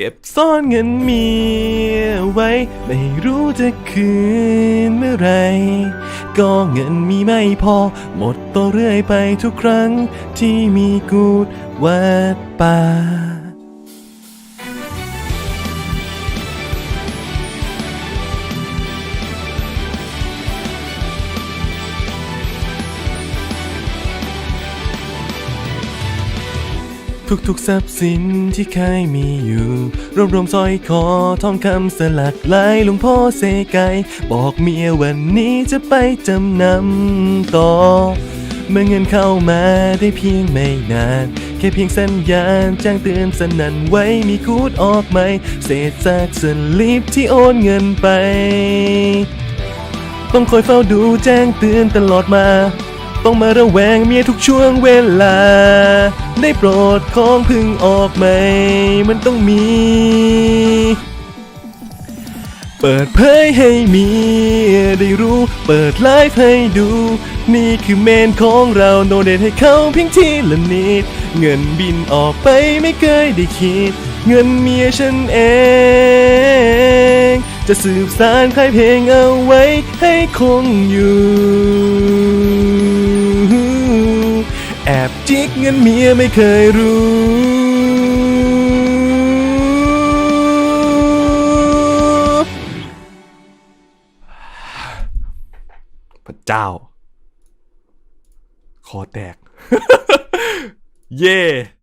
เก็บซ่อนเงินเมียไว้ ไม่รู้จะคืนเมื่อไร ก็เงินมีไม่พอ หมดตัวเรื่อยไปทุกครั้ง ที่มีกูดวัดป่า ทุกๆทรัพย์สินที่เคยมีอยู่ รวบรวมสร้อยคอทองคำสลักลายหลวงพ่อเสไกบอกเมียวันนี้จะไปจำนำต่อ เมื่อเงินเข้ามาได้เพียงไม่นานแค่เพียงสัญญาณแจ้งเตือนสนั่นไว้มีคูดออกไหม เศษซากสลิปที่โอนเงินไป ต้องคอยเฝ้าดูแจ้งเตือนตลอดมา ต้องมาระแวงเมียทุกช่วงเวลา ได้โปรดของพึ่งออกไหม มันต้องมี เปิดเผยให้เมียได้รู้ เปิดไลฟ์ให้ดู นี่คือเมนของเราโนเดทให้เขาเพียงทีละนิด เงินบินออกไปไม่เคยได้คิด เงินเมียฉันเองจะสืบสารค่ายเพลงเอาไว้ให้คงอยู่ กเงินเมียไม่เคยรู้พระเจ้า คอแตก เย่